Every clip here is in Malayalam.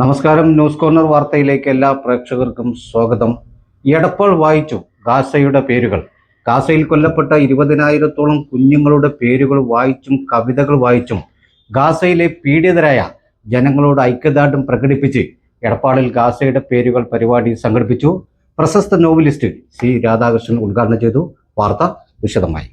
നമസ്കാരം ന്യൂസ് കോർണർ വാർത്തയിലേക്ക് എല്ലാ പ്രേക്ഷകർക്കും സ്വാഗതം. എടപ്പോൾ വായിച്ചു ഗാസയുടെ പേരുകൾ. ഗാസയിൽ കൊല്ലപ്പെട്ട ഇരുപതിനായിരത്തോളം കുഞ്ഞുങ്ങളുടെ പേരുകൾ വായിച്ചും കവിതകൾ വായിച്ചും ഗാസയിലെ പീഡിതരായ ജനങ്ങളോട് ഐക്യദാർഢ്യം പ്രകടിപ്പിച്ച് എടപ്പാളിൽ ഗാസയുടെ പേരുകൾ പരിപാടി സംഘടിപ്പിച്ചു. പ്രശസ്ത നോവലിസ്റ്റ് സി രാധാകൃഷ്ണൻ ഉദ്ഘാടനം ചെയ്തു. വാർത്ത വിശദമായി.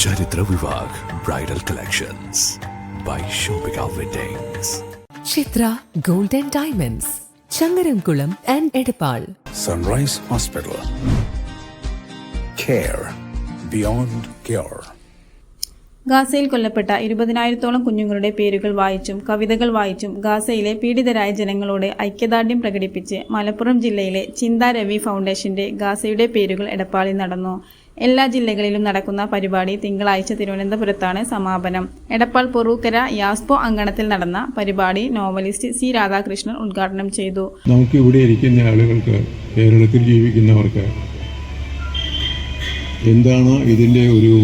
Charitra Vivah bridal collections by Shopika weddings Chitra gold and diamonds Changaramkulam and Edappal. Sunrise hospital care beyond care ഗാസയിൽ കൊല്ലപ്പെട്ട ഇരുപതിനായിരത്തോളം കുഞ്ഞുങ്ങളുടെ പേരുകൾ വായിച്ചും കവിതകൾ വായിച്ചും ഗാസയിലെ പീഡിതരായ ജനങ്ങളോട് ഐക്യദാർഢ്യം പ്രകടിപ്പിച്ച് മലപ്പുറം ജില്ലയിലെ ചിന്ത രവി ഫൗണ്ടേഷന്റെ ഗാസയുടെ പേരുകൾ എടപ്പാളിൽ നടന്നു. എല്ലാ ജില്ലകളിലും നടക്കുന്ന പരിപാടി തിങ്കളാഴ്ച തിരുവനന്തപുരത്താണ് സമാപനം. എടപ്പാൾ പൊറൂക്കര യാസ്പോ അങ്കണത്തിൽ നടന്ന പരിപാടി നോവലിസ്റ്റ് സി രാധാകൃഷ്ണൻ ഉദ്ഘാടനം ചെയ്തു. നമുക്ക് ഇവിടെ ഇരിക്കുന്ന ആളുകൾക്ക് കേരളത്തിൽ ജീവിക്കുന്നവർക്ക് എന്താണ് ഇതിന്റെ ഒരു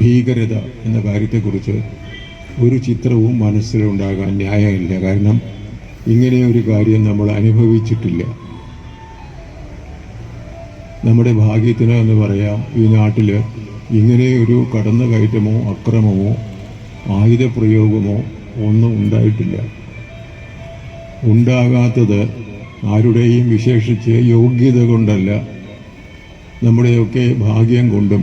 ഭീകരത എന്ന കാര്യത്തെക്കുറിച്ച് ഒരു ചിത്രവും മനസ്സിലുണ്ടാകാൻ ന്യായമില്ല. കാരണം ഇങ്ങനെ ഒരു കാര്യം നമ്മൾ അനുഭവിച്ചിട്ടില്ല. നമ്മുടെ ഭാഗ്യത്തിന് എന്ന് പറയാം ഈ നാട്ടിൽ ഇങ്ങനെ ഒരു കടന്നു കയറ്റമോ അക്രമമോ ആയുധപ്രയോഗമോ ഒന്നും ഉണ്ടായിട്ടില്ല. ഉണ്ടാകാത്തത് ആരുടെയും വിശേഷിച്ച് യോഗ്യത കൊണ്ടല്ല. നമ്മുടെയൊക്കെ ഭാഗ്യം കൊണ്ടും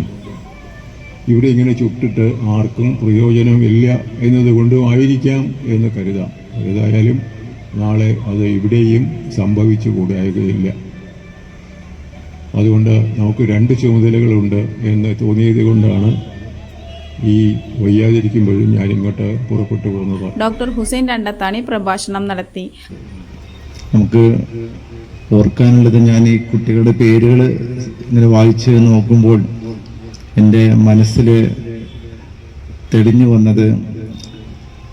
ഇവിടെ ഇങ്ങനെ ചുട്ടിട്ട് ആർക്കും പ്രയോജനമില്ല എന്നതുകൊണ്ടും ആയിരിക്കാം എന്ന് കരുതാം. ഏതായാലും നാളെ അത് ഇവിടെയും സംഭവിച്ചു കൂടാകുകയില്ല അതുകൊണ്ട് നമുക്ക് രണ്ട് ചുമതലകളുണ്ട് എന്ന് തോന്നിയത് കൊണ്ടാണ് ഈ വയ്യാതിരിക്കുമ്പോഴും ഞാൻ ഇങ്ങോട്ട് പുറപ്പെട്ടു പോകുന്നത്. ഡോക്ടർ ഹുസൈൻ രണ്ടത്താണി പ്രഭാഷണം നടത്തി. നമുക്ക് ഓർക്കാനുള്ളത് ഞാൻ ഈ കുട്ടികളുടെ പേരുകൾ ഇങ്ങനെ വായിച്ച് നോക്കുമ്പോൾ എന്റെ മനസ്സിൽ തെളിഞ്ഞു വന്നത്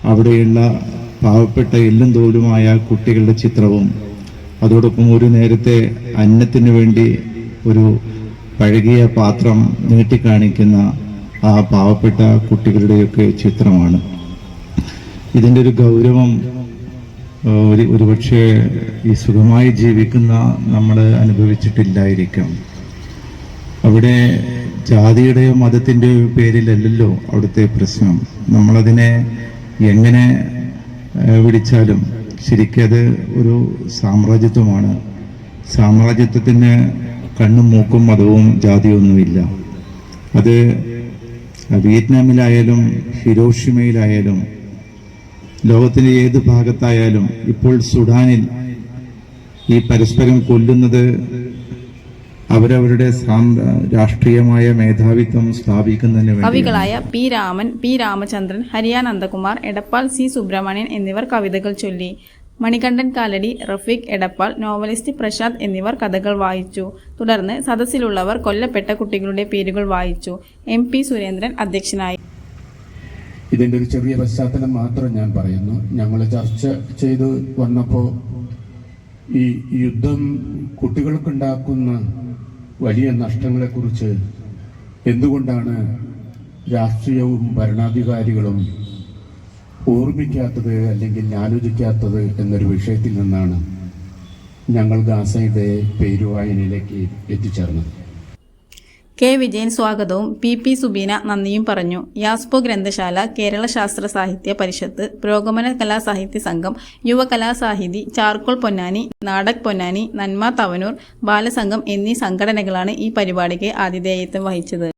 അവിടെയുള്ള പാവപ്പെട്ട എല്ലും തോലുമായ കുട്ടികളുടെ ചിത്രവും അതോടൊപ്പം ഒരു നേരത്തെ അന്നത്തിന് വേണ്ടി ഒരു പഴകിയ പാത്രം നീട്ടിക്കാണിക്കുന്ന ആ പാവപ്പെട്ട കുട്ടികളുടെയൊക്കെ ചിത്രമാണ്. ഇതിന്റെ ഒരു ഗൗരവം ഒരു ഒരുപക്ഷെ ഈ സുഖമായി ജീവിക്കുന്ന നമ്മൾ അനുഭവിച്ചിട്ടില്ലായിരിക്കാം. അവിടെ ജാതിയുടെയോ മതത്തിന്റെയോ പേരിലല്ലല്ലോ അവിടുത്തെ പ്രശ്നം. നമ്മളതിനെ എങ്ങനെ വിളിച്ചാലും ശരിക്കത് ഒരു സാമ്രാജ്യത്വമാണ്. സാമ്രാജ്യത്വത്തിന് കണ്ണും മൂക്കും മതവും ജാതിയൊന്നുമില്ല. അത് വിയറ്റ്നാമിലായാലും ഹിരോഷിമയിലായാലും ലോകത്തിന്റെ ഏത് ഭാഗത്തായാലും ഇപ്പോൾ സുഡാനിൽ ഈ പരസ്പരം കൊല്ലുന്നത് അവരവരുടെ രാഷ്ട്രീയമായ മേധാവിത്വം സ്ഥാപിക്കുന്നതിന് കവികളായ P Raman P Ramachandran Hariyanandakumar Edappal C Subrahmanyan എന്നിവർ കവിതകൾ ചൊല്ലി. മണികണ്ഠൻ കാലടി റഫീഖ് എടപ്പാൾ നോവലിസ്റ്റ് പ്രശാന്ത് എന്നിവർ കഥകൾ വായിച്ചു. തുടർന്ന് സദസ്സിലുള്ളവർ കൊല്ലപ്പെട്ട കുട്ടികളുടെ പേരുകൾ വായിച്ചു. എം പി സുരേന്ദ്രൻ അധ്യക്ഷനായി. ഇതിന്റെ ഒരു ചെറിയ പശ്ചാത്തലം മാത്രം ഞാൻ പറയുന്നു. ഞങ്ങൾ ചർച്ച ചെയ്ത് വന്നപ്പോൾ ഈ യുദ്ധം കുട്ടികൾക്കുണ്ടാക്കുന്ന വലിയ നഷ്ടങ്ങളെക്കുറിച്ച് എന്തുകൊണ്ടാണ് രാഷ്ട്രീയവും ഭരണാധികാരികളും ഓർമ്മിക്കാത്തത് അല്ലെങ്കിൽ ആലോചിക്കാത്തത് എന്നൊരു വിഷയത്തിൽ നിന്നാണ് ഞങ്ങൾ ഗാസയുടെ പേരുവായനയിലേക്ക് എത്തിച്ചേർന്നത്. കെ. വിജയൻ സ്വാഗതവും പി. പി. സുബീന നന്ദിയും പറഞ്ഞു. യാസ്പോ ഗ്രന്ഥശാല കേരള ശാസ്ത്ര സാഹിത്യ പരിഷത്ത് പുരോഗമന കലാസാഹിത്യ സംഘം യുവകലാസാഹിതി ചാർക്കോൾ പൊന്നാനി നാടക് പൊന്നാനി നന്മ തവനൂർ ബാലസംഘം എന്നീ സംഘടനകളാണ് ഈ പരിപാടിക്ക് ആതിഥേയത്വം വഹിച്ചത്.